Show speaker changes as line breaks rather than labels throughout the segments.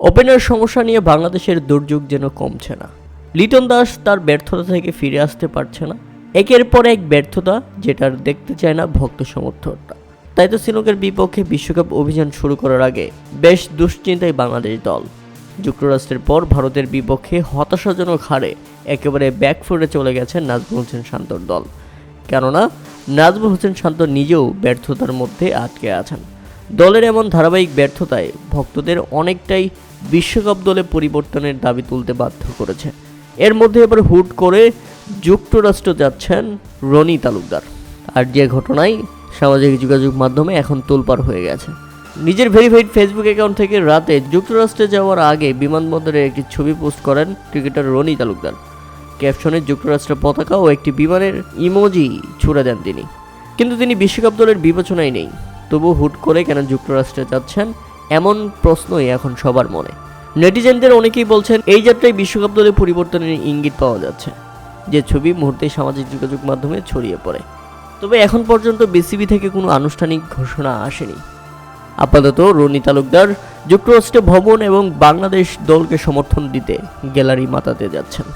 Opener সমস্যা নিয়ে বাংলাদেশের দুর্যোগ যেন কমছে না। লিটন দাস তার ব্যর্থতা থেকে ফিরে আসতে পারছে না। একের পর এক ব্যর্থতা যেটার দেখতে চায় না ভক্ত সমর্থকরা। তাই তো শ্রীলঙ্কার বিপক্ষে বিশ্বকাপ অভিযান শুরু করার আগে বেশ দুশ্চিন্তায় বাংলাদেশ দল। যুক্তরাষ্ট্রের পর ভারতের বিপক্ষে হতাশাজনক হারে একেবারে ব্যাকফুটে চলে গেছে নাজমুল হোসেন শান্তর দল। কেননা, নাজমুল হোসেন শান্ত নিজেও ব্যর্থতার মধ্যে আটকে আছেন। দলের এমন ধারাবাহিক ব্যর্থতায় ভক্তদের অনেকটাই বিশ্বকাপ দলে পরিবর্তনের দাবি তুলতে বাধ্য করেছে। এর মধ্যে এবার হুট করে যুক্তরাষ্ট্র যাচ্ছেন রনি তালুকদার। আর যে ঘটনায় সামাজিক যোগাযোগ মাধ্যমে এখন তোলপাড় হয়ে গেছে। নিজের ভেরিফাইড ফেসবুক অ্যাকাউন্ট থেকে রাতে যুক্তরাষ্ট্রে যাওয়ার আগে বিমানবন্দরে একটি ছবি পোস্ট করেন ক্রিকেটার রনি তালুকদার। ক্যাপশনে যুক্তরাষ্ট্রের পতাকা ও একটি বিমানের ইমোজি ছুড়ে দেন তিনি। কিন্তু তিনি বিশ্বকাপ দলের বিবেচনায় নেই। তবু হুট করে কেন যুক্তরাষ্ট্রে যাচ্ছেন? এমন প্রশ্নই এখন সবার মনে। নেটিজেনদের অনেকেই বলছেন, এই যাত্রায় বিশ্বকাপ দলে পরিবর্তনের ইঙ্গিত পাওয়া যাচ্ছে, যে ছবি মুহূর্তে সামাজিক যোগাযোগ মাধ্যমে ছড়িয়ে পড়ে। তবে এখন পর্যন্ত বিসিবি থেকে কোনো আনুষ্ঠানিক ঘোষণা আসেনি। আপাতত রনি তালুকদার যুক্তরাষ্ট্রে ভবন এবং বাংলাদেশ দলকে সমর্থন দিতে গ্যালারি মাতাতে যাচ্ছেন।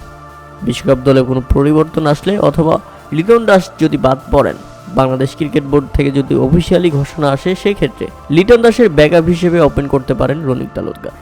বিশ্বকাপ দলে কোনো পরিবর্তন আসলে অথবা লিটন দাস যদি বাদ পড়েন বাংলাদেশ ক্রিকেট বোর্ড থেকে যদি অফিসিয়ালি ঘোষণা আসে, সেক্ষেত্রে লিটন দাসের ব্যাকআপ হিসেবে ওপেন করতে পারেন রনিক তালুকদার।